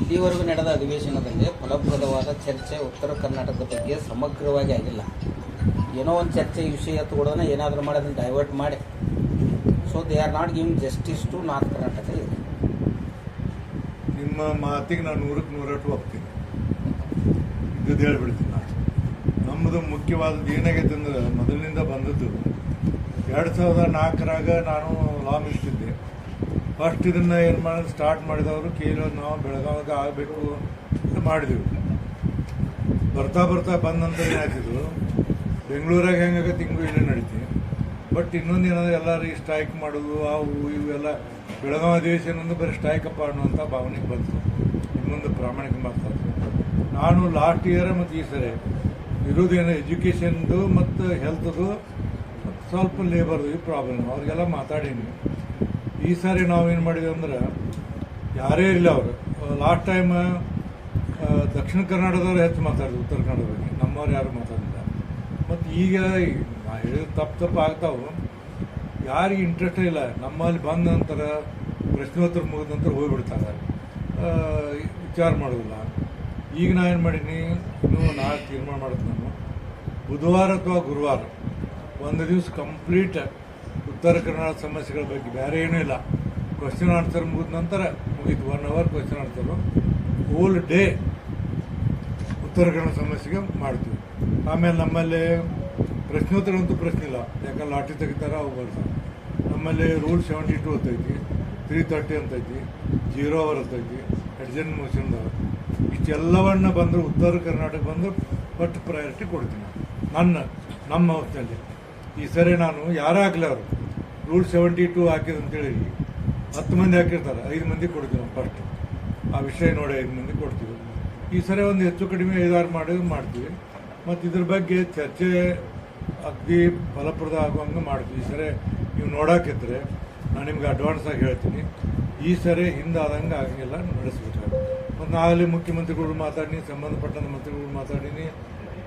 ಇಲ್ಲಿವರೆಗೂ ನಡೆದ ಅಧಿವೇಶನದಲ್ಲಿ ಫಲಪ್ರದವಾದ ಚರ್ಚೆ ಉತ್ತರ ಕರ್ನಾಟಕದ ಬಗ್ಗೆ ಸಮಗ್ರವಾಗಿ ಆಗಿಲ್ಲ. ಏನೋ ಒಂದು ಚರ್ಚೆ ವಿಷಯ ತಗೊಳ್ಳೋದನ್ನ ಏನಾದರೂ ಮಾಡಿ ಅದನ್ನು ಡೈವರ್ಟ್ ಮಾಡಿ. So they are not giving justice to north Karnataka ನಿಮ್ಮ ಮಾತಿಗೆ ನಾನು ನೂರಕ್ಕೆ ನೂರಟ್ಟು ಹೋಗ್ತೀನಿ ಇದು ಹೇಳ್ಬಿಡ್ತೀನಿ ನಾನು. ನಮ್ಮದು ಮುಖ್ಯವಾದದ್ದು ಏನಾಗೈತೆ ಅಂದ್ರೆ ಮೊದಲಿನಿಂದ ಬಂದದ್ದು ಎರಡು ಸಾವಿರದ ನಾಲ್ಕರಾಗ ನಾನು ಲಾ ಮಿನಿಸ್ಟಿದ್ದೆ ಫಸ್ಟ್ ಇದನ್ನು ಏನು ಮಾಡೋದು ಸ್ಟಾರ್ಟ್ ಮಾಡಿದವರು ಕೇಳೋ ನಾವು ಬೆಳಗಾವಿಗೆ ಆಗಬೇಕು ಅಂತ ಮಾಡಿದೆವು. ಬರ್ತಾ ಬರ್ತಾ ಬಂದಂತ ಏನಾಗ್ತಿದ್ರು ಬೆಂಗಳೂರಾಗ ಹೆಂಗಾಗತ್ತೆ ಹಿಂಗೂ ಇಲ್ಲೇ ನಡೀತಿ. ಬಟ್ ಇನ್ನೊಂದು ಏನಂದ್ರೆ ಎಲ್ಲರೂ ಈ ಸ್ಟ್ರೈಕ್ ಮಾಡೋದು ಅವು ಇವೆಲ್ಲ ಬೆಳಗಾವಿ ಅಧಿವೇಶನ ಬರೀ ಸ್ಟ್ರೈಕಪ್ಪ ಅನ್ನುವಂಥ ಭಾವನೆಗೆ ಬಂತು. ಇನ್ನೊಂದು ಪ್ರಾಮಾಣಿಕ ಮಾತಾಡ್ತು ನಾನು ಲಾಸ್ಟ್ ಇಯರ್ ಮತ್ತು ಈ ಸರಿ ಏನೋ ಎಜುಕೇಷನ್ದು ಮತ್ತು ಹೆಲ್ತ್ದು ಸ್ವಲ್ಪ ಲೇಬರ್ದು ಈ ಪ್ರಾಬ್ಲಮ್ ಅವ್ರಿಗೆಲ್ಲ ಮಾತಾಡೀನಿ. ಈ ಸಾರಿ ನಾವೇನು ಮಾಡಿದ್ವಿ ಅಂದ್ರೆ ಯಾರೇ ಇರಲಿ ಅವರು. ಲಾಸ್ಟ್ ಟೈಮ್ ದಕ್ಷಿಣ ಕರ್ನಾಟಕದವ್ರು ಹೆಚ್ಚು ಮಾತಾಡಿದ್ರು, ಉತ್ತರ ಕನ್ನಡ ಬಗ್ಗೆ ನಮ್ಮವ್ರು ಯಾರು ಮಾತಾಡಿಲ್ಲ ಮತ್ತು ಈಗ ನಾ ಹೇಳಿದ ತಪ್ಪು ತಪ್ಪು ಆಗ್ತಾವೆ. ಯಾರಿಗೆ ಇಂಟ್ರೆಸ್ಟೇ ಇಲ್ಲ. ನಮ್ಮಲ್ಲಿ ಬಂದ ನಂತರ ಪ್ರಶ್ನೋತ್ತರ ಮುಗಿದ ನಂತರ ಹೋಗ್ಬಿಡ್ತಾರೆ. ವಿಚಾರ ಮಾಡೋದಿಲ್ಲ. ಈಗ ನಾ ಏನು ಮಾಡೀನಿ ಇನ್ನೂ ನಾಳೆ ತೀರ್ಮಾನ ಮಾಡೋದು ನಾನು. ಬುಧವಾರ ಅಥವಾ ಗುರುವಾರ, ಒಂದು ದಿವಸ ಕಂಪ್ಲೀಟ್ ಉತ್ತರ ಕನ್ನಡ ಸಮಸ್ಯೆಗಳ ಬಗ್ಗೆ ಬೇರೆ ಏನೂ ಇಲ್ಲ. ಕ್ವಶನ್ ಆನ್ಸರ್ ಮುಗಿದ ನಂತರ ಮುಗೀತು. One hour question answer whole day ಉತ್ತರ ಕನ್ನಡ ಸಮಸ್ಯೆಗೆ ಮಾಡ್ತೀವಿ. ಆಮೇಲೆ ನಮ್ಮಲ್ಲಿ ಪ್ರಶ್ನೋತ್ತರ ಅಂತೂ ಪ್ರಶ್ನೆ ಇಲ್ಲ. ಯಾಕಂದ್ರೆ ಲಾಟ್ರಿ ತೆಗಿತಾರೆ, ಅವು ಬರ್ತಾರೆ ನಮ್ಮಲ್ಲಿ ರೂಲ್ ಸೆವೆಂಟಿ ಟು ಅಂತೈತಿ ತ್ರೀ ತರ್ಟಿ ಅಂತೈತಿ ಜೀರೋ ಅವರ್ ಅಂತೈತಿ ಅರ್ಜೆಂಟ್ ಮೋಷನ್ ಇಷ್ಟೆಲ್ಲವನ್ನ ಬಂದರೂ, ಉತ್ತರ ಕರ್ನಾಟಕ ಬಂದರೂ ಫಸ್ಟ್ ಪ್ರಯಾರಿಟಿ ಕೊಡ್ತೀನಿ ನನ್ನ, ನಮ್ಮ ಹೊತ್ತಲ್ಲಿ ಈ ಸರಿ ನಾನು ಯಾರೇ ಆಗಲಿ ಅವರು ರೂಲ್ ಸೆವೆಂಟಿ ಟು ಹಾಕಿದ್ರು ಅಂತೇಳಿ ಹತ್ತು ಮಂದಿ ಹಾಕಿರ್ತಾರೆ, ಐದು ಮಂದಿ ಕೊಡ್ತೀವಿ ನಾವು ಫಸ್ಟ್ ಆ ವಿಷಯ ನೋಡಿ ಐದು ಮಂದಿ ಕೊಡ್ತೀವಿ. ಈ ಸರಿ ಒಂದು ಹೆಚ್ಚು ಕಡಿಮೆ ಐದಾರು ಮಾಡಿದ್ರು ಮಾಡ್ತೀವಿ. ಮತ್ತು ಇದ್ರ ಬಗ್ಗೆ ಚರ್ಚೆ ಅಗ್ದಿ ಫಲಪ್ರದ ಆಗುವಂಗೆ ಮಾಡ್ತೀವಿ. ಈ ಸರಿ ನೀವು ನೋಡೋಕಿದ್ರೆ ನಾನು ನಿಮ್ಗೆ ಅಡ್ವಾನ್ಸ್ ಆಗಿ ಹೇಳ್ತೀನಿ. ಈ ಸರಿ ಹಿಂದಾದಂಗೆ ಆಗಂಗಿಲ್ಲ ನಡೆಸ್ಬೇಕಾಗುತ್ತೆ. ಮತ್ತು ನಾವಲ್ಲಿ ಮುಖ್ಯಮಂತ್ರಿಗಳು ಮಾತಾಡಿನಿ ಸಂಬಂಧಪಟ್ಟಂಥ ಮಂತ್ರಿಗಳು ಮಾತಾಡೀನಿ.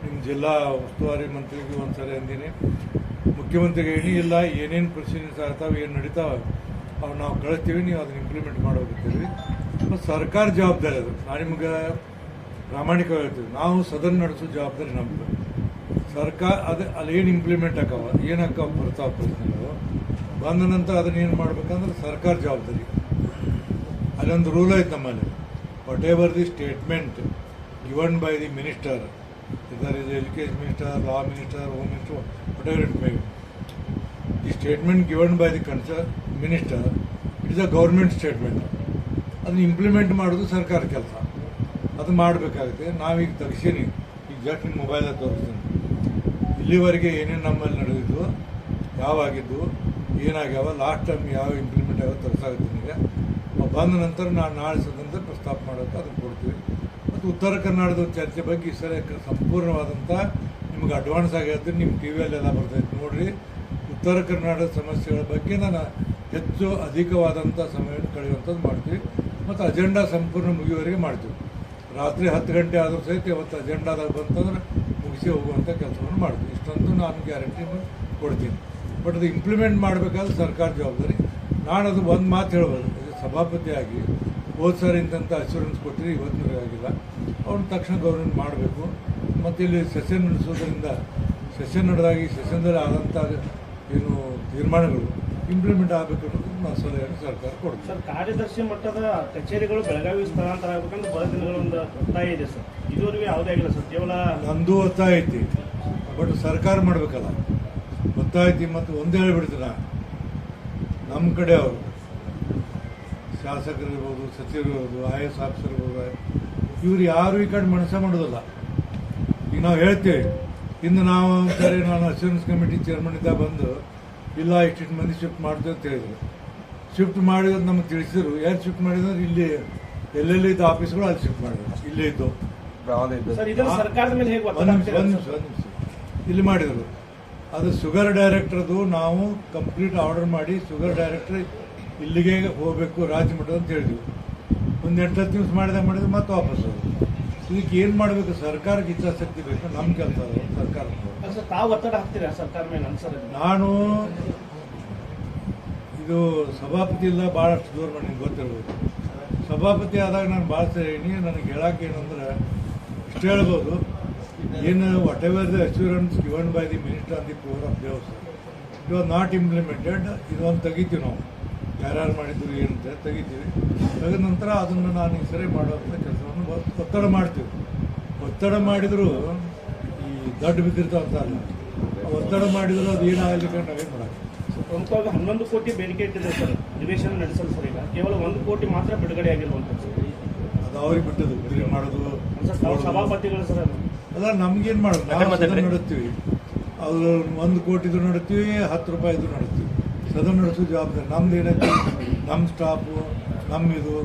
ನಿಮ್ಮ ಜಿಲ್ಲಾ ಉಸ್ತುವಾರಿ ಮಂತ್ರಿಗೂ ಒಂದು ಸರಿ ಅಂದೀನಿ. ಮುಖ್ಯಮಂತ್ರಿಗೆ ಹೇಳಿ ಇಲ್ಲ, ಏನೇನು ಪ್ರೊಸೀಜರ್ಸ್ ಆಗ್ತಾವೆ ಏನು ನಡೀತಾವೆ, ಅವು ನಾವು ಕಳಿಸ್ತೀವಿ, ನೀವು ಅದನ್ನ ಇಂಪ್ಲಿಮೆಂಟ್ ಮಾಡೋಗಿರ್ತೀವಿ ಸರ್ಕಾರ ಜವಾಬ್ದಾರಿ ಅದು. ನಾನು ನಿಮ್ಗೆ ಪ್ರಾಮಾಣಿಕವಾಗಿ ಹೇಳ್ತೀವಿ ನಾವು ಸದನ ನಡೆಸೋ ಜವಾಬ್ದಾರಿ ನಮ್ಮದು ಸರ್ಕಾರ ಅದು ಅಲ್ಲಿ ಏನು ಇಂಪ್ಲಿಮೆಂಟ್ ಆಕಾವ ಏನು ಬರ್ತಾವ ಪ್ರಶ್ನೆಗಳು. ಬಂದ ನಂತರ ಅದನ್ನ ಏನು ಮಾಡ್ಬೇಕಂದ್ರೆ ಸರ್ಕಾರ ಜವಾಬ್ದಾರಿ. ಅಲ್ಲೊಂದು ರೂಲ್ ಐತೆ ನಮ್ಮಲ್ಲಿ. Whatever the statement given by the minister either is education minister law minister home minister whatever it may the statement given by the concerned minister it is a government statement ಅದನ್ನ implement ಮಾಡೋದು ಸರ್ಕಾರ ಕೆಲಸ. ಅದು ಮಾಡಬೇಕಾಗುತ್ತೆ. ನಾವೀಗ ತಗ್ಸೀನಿ ಈಗ just ನಿಮ್ಮ ಮೊಬೈಲಲ್ಲಿ ತೋರಿಸ್ತೀನಿ. ಇಲ್ಲಿವರೆಗೆ ಏನೇನು ನಮ್ಮಲ್ಲಿ ನಡೆದಿದ್ದು ಯಾವಾಗಿದ್ದು ಏನಾಗ್ಯಾವ ಲಾಸ್ಟ್ ಟೈಮ್ ಯಾವ ಇಂಪ್ಲಿಮೆಂಟ್ ಆಗೋ ತರಿಸಾಗುತ್ತೆ ನಿಮಗೆ. ಬಂದ ನಂತರ ನಾನು ನಾಳೆ ಸದಂತ ಪ್ರಸ್ತಾಪ ಮಾಡೋಕ್ಕೆ ಅದಕ್ಕೆ ಕೊಡ್ತೀವಿ. ಮತ್ತು ಉತ್ತರ ಕರ್ನಾಟಕದ ಚರ್ಚೆ ಬಗ್ಗೆ ಈ ಸಲ ಸಂಪೂರ್ಣವಾದಂಥ ನಿಮ್ಗೆ ಅಡ್ವಾನ್ಸ್ ಆಗಿ ಹೇಳ್ತೀನಿ. ನಿಮ್ಮ ಟಿ ವಿಯಲ್ಲೆಲ್ಲ ಬರ್ತೈತೆ ನೋಡಿರಿ. ಉತ್ತರ ಕರ್ನಾಟಕ ಸಮಸ್ಯೆಗಳ ಬಗ್ಗೆ ನಾನು ಹೆಚ್ಚು ಅಧಿಕವಾದಂಥ ಸಮಯವನ್ನು ಕಳೆಯುವಂಥದ್ದು ಮಾಡ್ತೀವಿ. ಮತ್ತು ಅಜೆಂಡಾ ಸಂಪೂರ್ಣ ಮುಗಿಯುವವರೆಗೆ ಮಾಡ್ತೀವಿ. ರಾತ್ರಿ ಹತ್ತು ಗಂಟೆ ಆದರೂ ಸಹಿತ ಇವತ್ತು ಅಜೆಂಡಾದಾಗ ಬಂತಂದ್ರೆ ಮುಗಿಸಿ ಹೋಗುವಂಥ ಕೆಲಸವನ್ನು ಮಾಡ್ತೀವಿ. ಇಷ್ಟಂತೂ ನಾನು ಗ್ಯಾರಂಟಿ ಕೊಡ್ತೀನಿ. ಬಟ್ ಅದು ಇಂಪ್ಲಿಮೆಂಟ್ ಮಾಡಬೇಕಾದ್ರೆ ಸರ್ಕಾರ ಜವಾಬ್ದಾರಿ. ನಾನು ಅದು ಒಂದು ಮಾತು ಹೇಳ್ಬೋದು. ಸಭಾಪತಿಯಾಗಿ ಹೋದ ಸಾರಿ ಇಂಥ ಅಶ್ಯೂರೆನ್ಸ್ ಕೊಟ್ಟಿರಿ, ಇವತ್ತು ಆಗಿಲ್ಲ. ಅವ್ರನ್ನ ತಕ್ಷಣ ಗೌರ್ಮೆಂಟ್ ಮಾಡಬೇಕು. ಮತ್ತು ಇಲ್ಲಿ ಸೆಷನ್ ನಡೆಸೋದ್ರಿಂದ ಸೆಷನ್ ನಡೆದಾಗಿ ಸೆಷನ್ದಲ್ಲಿ ಆದಂಥ ಏನು ತೀರ್ಮಾನಗಳು ಇಂಪ್ಲಿಮೆಂಟ್ ಆಗಬೇಕು ಅನ್ನೋದು ನಾವು ಸಲಹೆಯನ್ನು ಸರ್ಕಾರ ಕೊಡ್ತೀವಿ ಸರ್ ಕಾರ್ಯದರ್ಶಿ ಮಟ್ಟದ ಕಚೇರಿಗಳು ಬೆಳಗಾವಿ ಸ್ಥಳಾಂತರ ಆಗಬೇಕಂದ್ರೆ ಬಹಳ ದಿನಗಳ ಒಂದು ಒತ್ತಾಯ ಇದೆ ಸರ್. ಇದುವರೆಗೂ ಯಾವುದೇ ಆಗಿಲ್ಲ ಸರ್ ಕೇವಲ ನಂದು ಒತ್ತಾಯ ಐತಿ. ಬಟ್ ಸರ್ಕಾರ ಮಾಡಬೇಕಲ್ಲ. ಒತ್ತಾಯ ಐತಿ ಮತ್ತು ಒಂದೇ ಹೇಳ್ಬಿಡ್ತೀನ ನಮ್ಮ ಕಡೆ ಅವರು. ಶಾಸಕರು ಇರ್ಬೋದು ಸಚಿವರು ಇರ್ಬೋದು ಐ ಎಸ್ ಆಫೀಸರ್ ಇರ್ಬೋದು ಇವ್ರು ಯಾರು ಈ ಕಡೆ ಮನಸ್ಸ ಮಾಡೋದಲ್ಲ. ಈಗ ನಾವು ಹೇಳ್ತೇವೆ ಇನ್ನು ನಾವು ಸರಿ ನಾನು ಅಶ್ಯೂರೆನ್ಸ್ ಕಮಿಟಿ ಚೇರ್ಮನ್ ಇದ್ದ ಬಂದು ಇಲ್ಲ ಇಷ್ಟಿಷ್ಟು ಮಂದಿ ಶಿಫ್ಟ್ ಮಾಡಿದೆ ಅಂತ ಹೇಳಿದ್ರು. ಶಿಫ್ಟ್ ಮಾಡಿರೋದು ನಮಗೆ ತಿಳಿಸಿದ್ರು. ಯಾರು ಶಿಫ್ಟ್ ಮಾಡಿದ್ರೆ ಇಲ್ಲಿ ಎಲ್ಲೆಲ್ಲಿ ಇದ್ದ ಆಫೀಸ್ಗಳು ಅಲ್ಲಿ ಶಿಫ್ಟ್ ಮಾಡಿದ್ರು. ಇಲ್ಲೇ ಇದ್ದು. ಇಲ್ಲಿ ಮಾಡಿದರು ಅದು ಶುಗರ್ ಡೈರೆಕ್ಟರ್ದು ನಾವು ಕಂಪ್ಲೀಟ್ ಆರ್ಡರ್ ಮಾಡಿ ಶುಗರ್ ಡೈರೆಕ್ಟರ್ ಇಲ್ಲಿಗೆ ಹೋಗಬೇಕು ರಾಜ್ಯ ಮಟ್ಟದ ಅಂತ ಹೇಳಿದ್ವಿ. ಒಂದು ಎಂಟು ಹತ್ತು ನಿಮಿಷ ಮಾಡಿದ ಮಾಡಿದ್ರೆ ಮತ್ತೆ ವಾಪಸ್ ಹೋದ್ರು. ಇದಕ್ಕೆ ಏನು ಮಾಡಬೇಕು? ಸರ್ಕಾರಕ್ಕೆ ಇಚ್ಛಾಶಕ್ತಿ ಬೇಕು ನಮ್ಮ ಕೆಲಸ ಸರ್ಕಾರ ಸರ್ ತಾವು ಒತ್ತಡ ಹಾಕ್ತೀರಾ ಸರ್ಕಾರ ಮೇಲೆ ಅನ್ಸರ್ ನಾನು ಇದು ಸಭಾಪತಿ ಇಲ್ಲ ಭಾಳಷ್ಟು ದೂರ ನನಗೆ ಗೊತ್ತಿರ್ಬೋದು ಸಭಾಪತಿ ಆದಾಗ ನಾನು ಭಾಳ ಸರಿ ನನಗೆ ಹೇಳಕ್ಕೆ ಏನಂದ್ರೆ ಇಷ್ಟು ಹೇಳ್ಬೋದು. ಏನು whatever the assurance given by the minister of the of days it was not implemented ಇದೊಂದು ತೆಗಿತೀವಿ ನಾವು. ಯಾರ್ಯಾರು ಮಾಡಿದ್ರು ಏನಂತ ತೆಗಿತೀವಿ. ತೆಗೆದ ನಂತರ ಅದನ್ನು ನಾನು ಈ ಸರಿ ಕೆಲಸವನ್ನು ಒತ್- ಒತ್ತಡ ಮಾಡ್ತೀವಿ. ಒತ್ತಡ ಮಾಡಿದ್ರು ಈ ದೊಡ್ಡ ಬಿದ್ದಿರ್ತಾವ ಒತ್ತಡ ಮಾಡಿದ್ರು ಅದು ಏನಾಗಲಿಕ್ಕೆ ನಾವೇನು ಮಾಡೋದು ಪ್ರಮುಖವಾಗಿ ಹನ್ನೊಂದು ಕೋಟಿ ಬೇಡಿಕೆ ಇಟ್ಟಿದೆ ಸರ್ ಅಧಿವೇಶನ ನಡೆಸಲು ಸರ್ ಈಗ. ಕೇವಲ ಒಂದು ಕೋಟಿ ಮಾತ್ರ ಬಿಡುಗಡೆ ಆಗಿರುವಂಥದ್ದು ಅದು ಅವ್ರಿಗೆ ಬಿಟ್ಟದ್ದು ಬಿಡುಗಡೆ ಮಾಡೋದು ಸಭಾಪತಿಗಳು ಸರ್ ಅದು. ಅಲ್ಲ ನಮ್ಗೇನ್ ಮಾಡೋದು? ನಾವು ನಡೆಸ್ತೀವಿ. ಅದು ಒಂದು ಕೋಟಿದು ನಡುತ್ತೀವಿ ಹತ್ತು ರೂಪಾಯಿದು ನಡುತ್ತೀವಿ ಸದನ ನಡೆಸೋ ಜವಾಬ್ದಾರಿ ನಮ್ದು ಏನೈತಿ ನಮ್ಮ ಸ್ಟಾಫು ನಮ್ಮಿದು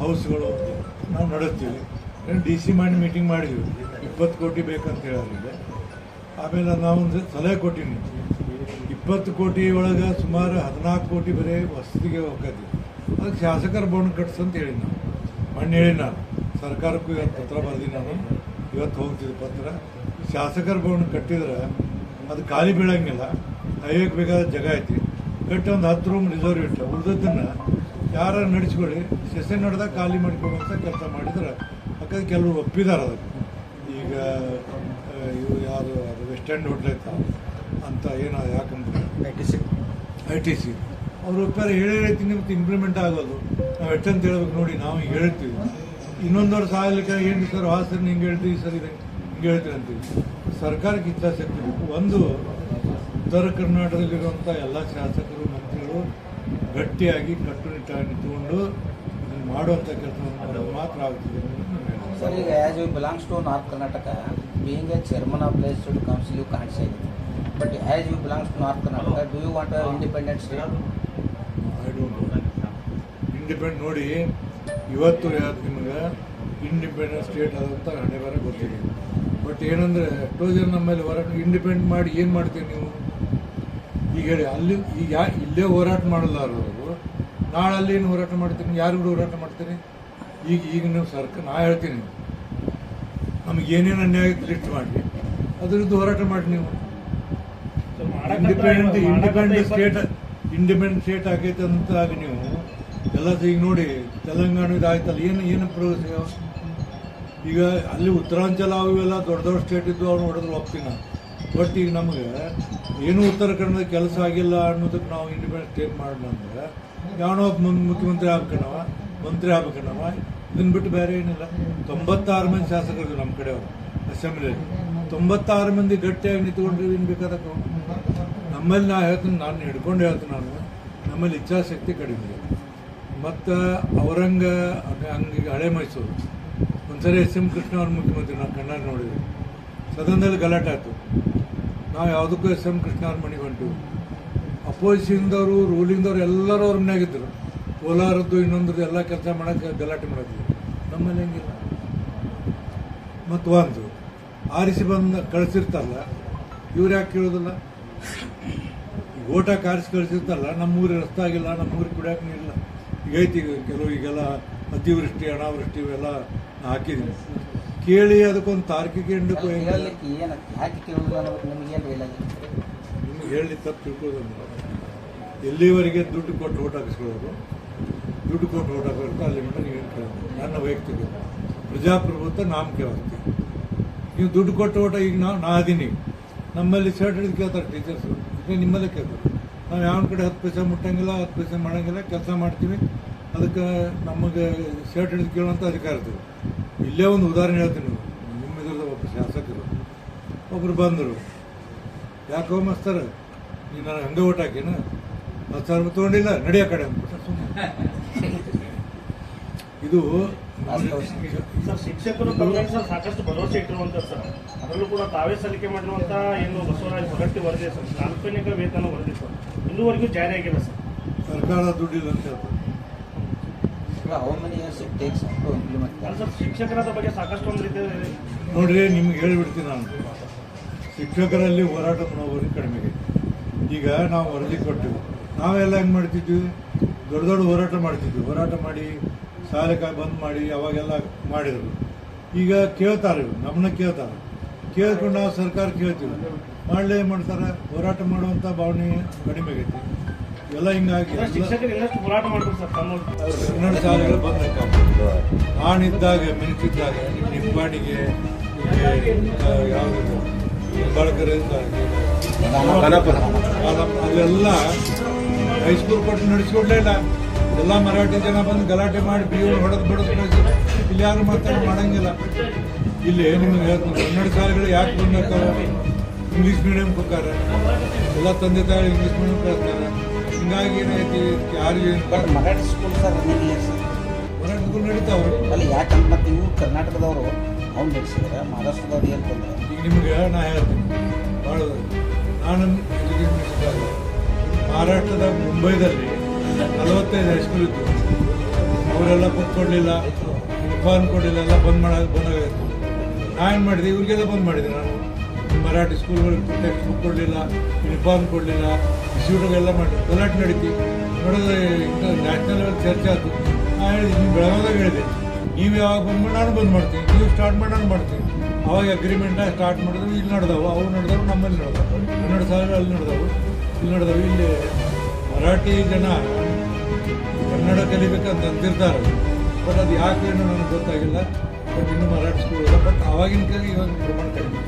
ಹೌಸ್ಗಳು. ನಾವು ನಡೆಸ್ತೀವಿ. ಡಿ ಸಿ ಮಾಡಿ ಮೀಟಿಂಗ್ ಮಾಡಿದ್ವಿ. ಇಪ್ಪತ್ತು ಕೋಟಿ ಬೇಕಂತ ಹೇಳಿದ್ರೆ ಆಮೇಲೆ ನಾವೊಂದು ಸಲಹೆ ಕೊಟ್ಟಿನಿ. ಇಪ್ಪತ್ತು ಕೋಟಿ ಒಳಗೆ ಸುಮಾರು ಹದಿನಾಲ್ಕು ಕೋಟಿ ಬರೀ ವಸತಿಗೆ ಹೋಗ್ತೈತಿ ಅದಕ್ಕೆ ಶಾಸಕರ ಭವನ ಕಟ್ಸಂತ ಹೇಳಿ ನಾವು. ಮಣ್ಣು ಹೇಳಿ ನಾನು. ಸರ್ಕಾರಕ್ಕೂ ಇವತ್ತು ಪತ್ರ ಬರೆದೀನಿ ನಾನು. ಇವತ್ತು ಹೋಗ್ತಿದ್ದೆ ಪತ್ರ. ಶಾಸಕರ ಬೋಂಡ್ ಕಟ್ಟಿದ್ರೆ ಅದು ಖಾಲಿ ಬೀಳಂಗಿಲ್ಲ. ಹೈವೇಗೆ ಬೇಕಾದ ಜಾಗ ಐತಿ. ಕಟ್ಟಿ ಒಂದು ಹತ್ತು ರೂಮ್ ರಿಸರ್ವ್ ಇಟ್ಟು ಉಳಿದದ್ದನ್ನು ಯಾರು ನಡೆಸ್ಕೊಳ್ಳಿ ಸೆಷನ್ ನಡೆದಾಗ ಖಾಲಿ ಅಂತ ಕೆಲಸ ಮಾಡಿದ್ರೆ ಅಕ್ಕ ಕೆಲವರು ಒಪ್ಪಿದಾರೆ ಅದಕ್ಕೆ. ಈಗ ಇವು ಯಾರು ಅದು ವೆಸ್ಟ್ ಎಂಡ್ ಹೋಟ್ಲ್ ಐತ ಅಂತ ಏನೋ T C I T C ಅವ್ರು ಒಪ್ಪಾರೆ ಹೇಳಿ ಹೇಳ್ತೀನಿ ಮತ್ತು ಇಂಪ್ಲಿಮೆಂಟ್ ಆಗೋದು. ನಾವು ಎಷ್ಟಂತ ಹೇಳ್ಬೇಕು ನೋಡಿ ನಾವು ಹಿಂಗೆ ಹೇಳ್ತೀವಿ. ಇನ್ನೊಂದವ್ರು ಆಗಲಿಕ್ಕೆ ಏನು ಸರ್ ಆ ಸರ್ ಹಿಂಗೆ ಹೇಳ್ತೀವಿ ಸರ್ ಇದೆ ಹಿಂಗೆ ಹೇಳ್ತೀವಿ ಅಂತೀವಿ. ಸರ್ಕಾರಕ್ಕೆ ಇಚ್ಛಾಶಕ್ತಿ ಒಂದು ಉತ್ತರ ಕರ್ನಾಟಕದಲ್ಲಿರುವಂಥ ಎಲ್ಲ ಶಾಸಕರು ಮಂತ್ರಿಗಳು ಗಟ್ಟಿಯಾಗಿ ಕಟ್ಟುನಿಟ್ಟಾಗಿ ನಿಂತುಕೊಂಡು ಇದನ್ನು ಮಾಡುವಂಥ ಕೆಲಸವನ್ನು ಮಾಡೋದು ಮಾತ್ರ ಆಗುತ್ತಿದೆ. ಸರ್ ಈಗ as you belongs to north Karnataka being a chairman of legislative council you can't say but as you belongs to north Karnataka do you want independent state independent ನೋಡಿ ಇವತ್ತು ಯಾವ್ದು ನಿಮಗೆ ಇಂಡಿಪೆಂಡೆಂಟ್ ಸ್ಟೇಟ್ ಆದಂಥ ಹಣೆ ಬರ ಗೊತ್ತಿದೆ. But ಏನಂದ್ರೆ ಎಷ್ಟೋ ಜನ ನಮ್ಮಲ್ಲಿ ಹೊರಗೆ ಇಂಡಿಪೆಂಡ್ ಮಾಡಿ ಏನು ಮಾಡ್ತೀರಿ ನೀವು? ಈಗ ಹೇಳಿ ಅಲ್ಲಿ ಈಗ ಯಾ ಇಲ್ಲೇ ಹೋರಾಟ ಮಾಡಲ್ಲ ಅವರು ನಾಳೆ ಅಲ್ಲಿ ಏನು ಹೋರಾಟ ಮಾಡ್ತೀನಿ? ಯಾರು ಕೂಡ ಹೋರಾಟ ಮಾಡ್ತೀನಿ? ಈಗ ಈಗ ನೀವು ಸರ್ಕ ನಾ ಹೇಳ್ತೀನಿ ನಮ್ಗೆ. ಏನೇನು ಅನ್ಯಾಯ ಲಿಸ್ಟ್ ಮಾಡಿ ಅದರದ್ದು ಹೋರಾಟ ಮಾಡಿ ನೀವು. Independent independent state independent state ಆಗೈತೆ ಅಂತ ಆಗಿ ನೀವು. ಎಲ್ಲ ಈಗ ನೋಡಿ ತೆಲಂಗಾಣ ಇದಾಯ್ತಲ್ಲ ಏನು ಏನು ಪ್ರವೇಶ ಈಗ ಅಲ್ಲಿ ಉತ್ತರಾಂಚಲ ಅವು ಇವೆಲ್ಲ ದೊಡ್ಡ ದೊಡ್ಡ ಸ್ಟೇಟ್ ಇದ್ದು ಅವ್ರು ನೋಡಿದ್ರೆ ಒಪ್ತೀನಿ ನಾನು ಬಟ್ ಈಗ ನಮಗೆ ಏನೂ ಉತ್ತರ ಕನ್ನಡದ ಕೆಲಸ ಆಗಿಲ್ಲ ಅನ್ನೋದಕ್ಕೆ ನಾವು ಇಂಡಿಪೆಂಡೆಂಟ್ ಸ್ಟೇಟ್ ಮಾಡೋಣ ಅಂದ್ರೆ, ಯಾವನೋ ಮುನ್- ಮುಖ್ಯಮಂತ್ರಿ ಆಗ್ಬೇಕಣವ ಮಂತ್ರಿ ಆಗ್ಬೇಕಣವ ಇದನ್ನ ಬಿಟ್ಟು ಬೇರೆ ಏನಿಲ್ಲ. ತೊಂಬತ್ತಾರು ಮಂದಿ ಶಾಸಕರು ನಮ್ಮ ಕಡೆಯವರು ಅಸೆಂಬ್ಲಿಯಲ್ಲಿ ತೊಂಬತ್ತಾರು ಮಂದಿ ಗಟ್ಟಿಯಾಗಿ ನಿಂತ್ಕೊಂಡ್ರೆ ಏನು ಬೇಕಾದಕ್ಕೆ ನಮ್ಮಲ್ಲಿ ನಾ ಹೇಳ್ತೀನಿ, ನಾನು ಹಿಡ್ಕೊಂಡು ಹೇಳ್ತೀನಿ ನಾನು. ನಮ್ಮಲ್ಲಿ ಇಚ್ಛಾಶಕ್ತಿ ಕಡಿಮೆ ಇದೆ. ಮತ್ತು ಔರಂಗ ಹಂಗೆ ಹಳೆ ಮೈಸೂರು. ಒಂದ್ಸರಿ ಎಸ್ ಎಂ ಕೃಷ್ಣ ಅವ್ರ ಮುಖ್ಯಮಂತ್ರಿ ನಾವು ಕಣ್ಣಾಗಿ ನೋಡಿದ್ವಿ ಸದನದಲ್ಲಿ ಗಲಾಟೆ ಆಯಿತು. ನಾವು ಯಾವುದಕ್ಕೂ ಎಸ್ ಎಂ ಕೃಷ್ಣ ಅವ್ರ ಮನೆಗೆ ಹೊಂಟಿವಿ. ಅಪೋಸಿಷನ್ದವರು ರೂಲಿಂಗ್ದವ್ರು ಎಲ್ಲರೂ ಅವ್ರ ಮನೆಯಾಗಿದ್ದರು ಕೋಲಾರದ್ದು ಇನ್ನೊಂದ್ರದ್ದು ಎಲ್ಲ ಕೆಲಸ ಮಾಡೋಕ್ಕೆ ಗಲಾಟೆ ಮಾಡೋದಿಲ್ಲ ನಮ್ಮಲ್ಲಿ ಹೆಂಗಿಲ್ಲ. ಮತ್ತು ಒಂದು, ಆರಿಸಿ ಬಂದು ಕಳಿಸಿರ್ತಾರಲ್ಲ, ಇವ್ರು ಯಾಕೆ ಕೇಳೋದಿಲ್ಲ? ಈಗ ಓಟ ಆರಿಸಿ ಕಳಿಸಿರ್ತಾರಲ್ಲ ನಮ್ಮೂರಿಗೆ ರಸ್ತೆ ಆಗಿಲ್ಲ ನಮ್ಮೂರಿಗೆ ಕುಡಿಯೋಕೆ ನೀರಿಲ್ಲ. ಈಗ ಐತಿ ಕೆಲವು ಈಗೆಲ್ಲ ಅತಿವೃಷ್ಟಿ, ಅನಾವೃಷ್ಟಿ ಇವೆಲ್ಲ ಹಾಕಿದ್ದೀನಿ ಕೇಳಿ ಅದಕ್ಕೊಂದು ತಾರ್ಕಿಕ ಹೇಳಲಿಕ್ಕೆ ಏನು? ಯಾಕೆ ಅನ್ನೋದು ನಿಮಗೇನು ನಿಮ್ಗೆ ಹೇಳಿ ತಪ್ಪು ತಿಳ್ಕೊಳ್ಳೋದಂದ್ರೆ ಎಲ್ಲಿವರೆಗೆ ದುಡ್ಡು ಕೊಟ್ಟು ಓಟ್ ಹಾಕಿಸ್ಕೊಳ್ಳೋದು? ದುಡ್ಡು ಕೊಟ್ಟು ಓಟ್ ಹಾಕೋದು ಅಲ್ಲಿ ಮಟ್ಟ ನೀವೇನು ಕೇಳೋದು ನನ್ನ ವೈಯಕ್ತಿಕ ಪ್ರಜಾಪ್ರಭುತ್ವ ನಾಮಕವಾಗ್ತಿ ನೀವು ದುಡ್ಡು ಕೊಟ್ಟು ಓಟ ಈಗ ನಾವು ನಾ ಅದೀನಿ. ನಮ್ಮಲ್ಲಿ ಶರ್ಟ್ ಹಿಡಿದು ಕೇಳ್ತಾರೆ ಟೀಚರ್ಸು ಇದೇ ನಿಮ್ಮಲ್ಲೇ ಕೇಳ್ತಾರೆ. ನಾವು ಯಾವ ಕಡೆ ಹತ್ತು ಪೈಸೆ ಮುಟ್ಟಂಗಿಲ್ಲ ಹತ್ತು ಪೈಸೆ ಮಾಡೋಂಗಿಲ್ಲ ಕೆಲಸ ಮಾಡ್ತೀವಿ. ಅದಕ್ಕೆ ನಮಗೆ ಶರ್ಟ್ ಹಿಡಿದು ಕೇಳುವಂಥ ಅಧಿಕಾರ ಇರ್ತದೆ ಇಲ್ಲೇ ಒಂದು ಉದಾಹರಣೆ ಹೇಳ್ತೀನಿ ನೀವು. ನಿಮ್ಮ ಇದ್ರದ್ದು ಒಬ್ಬ ಶಾಸಕರು ಒಬ್ಬರು ಬಂದರು. ಯಾಕೋ ಮಸ್ತರ ನೀನು ನಾನು ಹಂಗೆ ಓಟ್ ಹಾಕಿನ? ಹತ್ತು ಸಾವಿರ ರೂಪಾಯಿ ತೊಗೊಂಡಿಲ್ಲ ನಡೆಯೋ ಕಡೆ ಅಂದ್ಬಿಟ್ಟ ಸುಮ್ಮನೆ ಇದು ಸರ್ ಶಿಕ್ಷಕರು ಸರ್ ಸಾಕಷ್ಟು ಭರವಸೆ ಇಟ್ಟಿರುವಂತ ಸರ್. ಅದರಲ್ಲೂ ಕೂಡ ತಾವೇ ಸಲ್ಲಿಕೆ ಮಾಡಿರುವಂತ ಏನು ಬಸವರಾಜ ಹೊರಟ್ಟಿ ವರದಿ ಸರ್. ಕಾಲ್ಪನಿಕ ವೇತನ ವರದಿ ಸರ್. ಇನ್ನೂವರೆಗೂ ಜಾರಿ ಆಗಿಲ್ಲ ಸರ್. ಸರ್ಕಾರ ದುಡ್ಡಿಲ್ಲ ಅಂತ ಹೇಳ್ತಾರೆ. ಶಿಕ್ಷಕರದ ಬಗ್ಗೆ ಸಾಕಷ್ಟು ಒಂದು ನೋಡ್ರಿ, ನಿಮ್ಗೆ ಹೇಳಿಬಿಡ್ತೀನಿ ನಾನು. ಶಿಕ್ಷಕರಲ್ಲಿ ಹೋರಾಟ ಮಾಡೋದು ಕಡಿಮೆ ಆಗೈತೆ ಈಗ ನಾವು ವರದಿ ಕೊಟ್ಟಿವಿ ನಾವೆಲ್ಲ ಹೆಂಗೆ ಮಾಡ್ತಿದ್ವಿ? ದೊಡ್ಡ ದೊಡ್ಡ ಹೋರಾಟ ಮಾಡ್ತಿದ್ವಿ. ಹೋರಾಟ ಮಾಡಿ ಸಾಲಕ ಬಂದ್ ಮಾಡಿ, ಅವಾಗೆಲ್ಲ ಮಾಡಿದರು. ಈಗ ಕೇಳ್ತಾರೆ ನಮ್ಮನ್ನ ಕೇಳ್ತಾರೆ. ಕೇಳ್ಕೊಂಡು ನಾವು ಸರ್ಕಾರ ಕೇಳ್ತೀವಿ. ಮಾಡಲೇ ಮಾಡ್ತಾರೆ. ಹೋರಾಟ ಮಾಡುವಂಥ ಭಾವನೆ ಕಡಿಮೆ ಆಗೈತಿ. ಎಲ್ಲ ಹಿಂಗಾಗಿ ಶಿಕ್ಷಕರು ಇನ್ನಷ್ಟು ಹೋರಾಟ ಮಾಡ್ಬೇಕು ಸರ್ ತಮ್ಮ ಕನ್ನಡ ಶಾಲೆಗಳು ಬಂದಕ್ಕ ನಾನಿದ್ದಾಗ ಮಿನಿಸ್ಟಿದ್ದಾಗ ನಿಂಬಾಣಿಗೆ ಯಾವುದು ಅಲ್ಲೆಲ್ಲ ಹೈಸ್ಕೂಲ್ ಕೊಟ್ಟು ನಡೆಸ್ಕೊಡ್ಲೇ ಇಲ್ಲ. ಎಲ್ಲ ಮರಾಠಿ ಜನ ಬಂದು ಗಲಾಟೆ ಮಾಡಿ ಬೀಳು ಹೊಡೆದು ಬಿಡೋದು ಇಲ್ಲಿ ಯಾರು ಮಾತಾಡ ಮಾಡಂಗಿಲ್ಲ. ಇಲ್ಲಿ ನಿಮ್ಗೆ ಹೇಳ್ತೀನಿ ಕನ್ನಡ ಶಾಲೆಗಳು ಯಾಕೆ ಬಂದಕ್ಕ ಇಂಗ್ಲೀಷ್ ಮೀಡಿಯಂ ಕೊಡ್ತಾರೆ ಎಲ್ಲ ತಂದೆ ತಾಯಿ ಇಂಗ್ಲೀಷ್ ಮೀಡಿಯಂ ಕಳಿಸ್ತಾರೆ ಹಿಂಗಾಗಿ ಏನೈತಿ ಯಾರು but Marathi school sir running years school ನಡೀತಾವ್ರಿ ಅಲ್ಲಿ ಯಾಕಂತ ಮತ್ತೆ ಇವು ಕರ್ನಾಟಕದವರು ಅವ್ನು ನಡೆಸಿದ್ರೆ ಮಹಾರಾಷ್ಟ್ರದವ್ರು ಏನು ಬಂದ್ರೆ ಈಗ ನಿಮ್ಗೆ ನಾ ಹೇಳ್ತೀನಿ. ಭಾಳ ನಾನು ಎಜುಕೇಶನ್ ಮಿನಿಸ್ಟರ್ ಮಹಾರಾಷ್ಟ್ರದ ಮುಂಬೈದಲ್ಲಿ ನಲವತ್ತೈದು ಹೈಸ್ಕೂಲ್ ಇತ್ತು. ಅವರೆಲ್ಲ ಕೂತ್ಕೊಡ್ಲಿಲ್ಲ ಯೂನಿಫಾರ್ಮ್ ಕೊಡಲಿಲ್ಲ ಎಲ್ಲ ಬಂದ್ ಮಾಡ ಬಂದಾಗಿತ್ತು ನಾ ಏನು ಮಾಡಿದೆ? ಇವ್ರಿಗೆಲ್ಲ ಬಂದ್ ಮಾಡಿದೆ ನಾನು. ಈ ಮರಾಠಿ ಸ್ಕೂಲ್ಗಳಿಗೆ ಟೆಕ್ಸ್ಟ್ ಬುಕ್ ಕೊಡಲಿಲ್ಲ ಯೂನಿಫಾರ್ಮ್ ಕೊಡಲಿಲ್ಲ. ಇಸ್ಯೂಟಿಗೆಲ್ಲ ಮಾಡಿ ಗಲಾಟೆ ನಡೀತಿ. ನೋಡಿದ್ರೆ ನ್ಯಾಷನಲ್ ಲೆವೆಲ್ ಚರ್ಚೆ ಆಯ್ತು ನಾನು ಹೇಳಿದೆ, ನೀವು ಬೆಳಗಾದಾಗ ಹೇಳಿದೆ. ನೀವು ಯಾವಾಗ ಬಂದ್ಬಿಟ್ಟು ನಾನು ಬಂದ್ ಮಾಡ್ತೀನಿ. ನೀವು ಸ್ಟಾರ್ಟ್ ಮಾಡಿ ನಾನು ಮಾಡ್ತೀನಿ. ಅವಾಗ ಅಗ್ರಿಮೆಂಟ್ ಸ್ಟಾರ್ಟ್ ಮಾಡಿದ್ರು, ಇಲ್ಲಿ ನಡೆದವು. ಅವು ನಡೆದವು, ನಮ್ಮಲ್ಲಿ ನಡೆದವು. ಹನ್ನೆರಡು ಸಾವಿರ ಅಲ್ಲಿ ನಡೆದವು. ಇಲ್ಲಿ ನಡೆದವು. ಇಲ್ಲಿ ಮರಾಠಿ ಜನ ಕನ್ನಡ ಕಲಿಬೇಕಂತ ಅಂತಿರ್ತಾರೆ. ಬಟ್ ಅದು ಯಾಕೆ ನನಗೆ ಗೊತ್ತಾಗಿಲ್ಲ. ಬಟ್ ಅವಾಗಿನ ಕಾಲ ಇವಾಗ ಪ್ರಮಾಣ ಕಡಿಮೆ.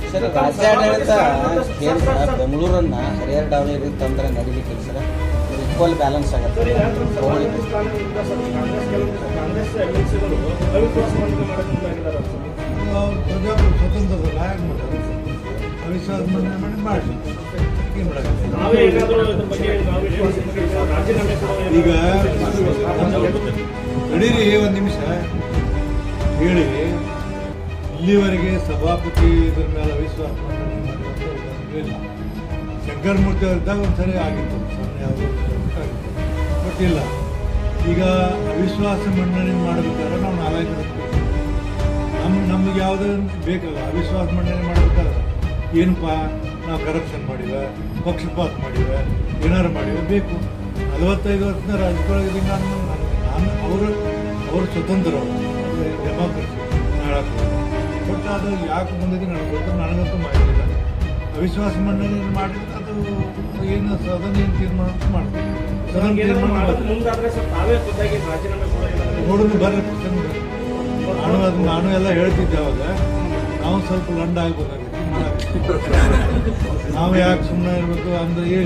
ಸರ್ ಕೇಂದ್ರ ಬೆಂಗಳೂರನ್ನ ಹರಿಹರ ಡಾವಣಗೆರೆ ತಂದ್ರೆ ನಡೀಲಿಕ್ಕೆ ಸರ್ ಈಕ್ವಲ್ ಬ್ಯಾಲೆನ್ಸ್ ಆಗುತ್ತೆ. ಪ್ರಜಾಪ್ರಭು ಸ್ವತಂತ್ರದ ಮಾಡ್ತಾರೆ. ಅವಿಶ್ವಾಸ ಮಾಡಿ ಮಾಡಿ ಈಗ ನಡೀರಿ ಒಂದು ನಿಮಿಷ. ಹೇಳಿ, ಇಲ್ಲಿವರೆಗೆ ಸಭಾಪತಿ ಇದ್ರ ಮೇಲೆ ಅವಿಶ್ವಾಸ ಇಲ್ಲ. ಶಂಕರಮೂರ್ತಿ ಅವರಿದ್ದಾಗ ಒಂದ್ಸರಿ ಆಗಿತ್ತು ಆಗಿತ್ತು ಬಟ್ ಇಲ್ಲ. ಈಗ ಅವಿಶ್ವಾಸ ಮಂಡನೆ ಮಾಡಬೇಕಾದ್ರೆ ನಾವು ನಾವೇ ನಮ್ಮ ನಮ್ಗೆ ಯಾವುದೇ ಬೇಕಲ್ಲ, ಅವಿಶ್ವಾಸ ಮಂಡನೆ ಮಾಡಬೇಕಾದ್ರೆ ಏನಪ್ಪ, ನಾವು ಕರಪ್ಷನ್ ಮಾಡಿವೆ, ಪಕ್ಷಪಾತ ಮಾಡಿವೆ, ಏನಾರು ಮಾಡಿವೆ, ಬೇಕು. ನಲವತ್ತೈದು ವರ್ಷದ ರಾಜಕೀಯ ನಾನು ನಾನು ಅವರು ಅವರು ಸ್ವತಂತ್ರ ಡೆಮಾಕ್ರಸಿ ಹೇಳಕ್ಕೆ ಬಟ್ ಅದು ಯಾಕೆ ನನಗೆ ಗೊತ್ತು ನನಗಂತೂ ಮಾಹಿತಿ ಇಲ್ಲ ಅವಿಶ್ವಾಸ ಮಂಡನೆ ಮಾಡಿದ್ರೆ ಅದು ಏನು ಸದನ ಏನು ತೀರ್ಮಾನ ಅಂತ ಮಾಡ್ತೀವಿ ಸದನ ತೀರ್ಮಾನ ನೋಡೋದು ಬರ್ರಿ ನಾನು ಅದು ನಾನು ಎಲ್ಲ ಹೇಳ್ತಿದ್ದೆ ಅವಾಗ. ನಾವು ಸ್ವಲ್ಪ ಲಂಡ ಆಗ್ಬೇಕಾಗಿತ್ತು ನಾವು ಯಾಕೆ ಸುಮ್ಮನೆ ಇರಬೇಕು ಅಂದ್ರೆ ಏ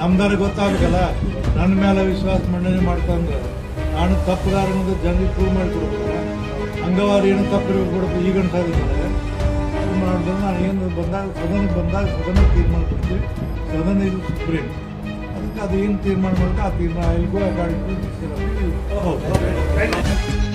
ನಮ್ದಾರ ಗೊತ್ತಾಗಬೇಕಲ್ಲ. ನನ್ನ ಮೇಲೆ ವಿಶ್ವಾಸ ಮಂಡನೆ ಮಾಡ್ತಂದ್ರೆ ನಾನು ತಪ್ಪುದಾರ ಅನ್ನೋದು ಜನರಿಗೆ ಪ್ರೂವ್ ಮಾಡಿ ಕೊಡ್ಬೇಕಲ್ಲ ಅಂಗವಾರ ಏನು ತಪ್ಪಿರ್ಬೇಕು ಕೊಡಬೇಕು ಈಗ ಅದು ಮಾಡಿದ್ರೆ ನಾನು ಏನು ಬಂದಾಗ ಸದನಕ್ಕೆ ಬಂದಾಗ ಸದನ ತೀರ್ಮಾನ ಕೊಡ್ತೀವಿ. ಸದನ ಇದು ಸುಪ್ರೀಂ. ಅದಕ್ಕೆ ಅದು ಏನು ತೀರ್ಮಾನ ಮಾಡ್ತಾರೆ ಆ ತೀರ್ಮಾನ ಎಲ್ಲಿಗೂ ಗಾಡಿ ಹೌದು.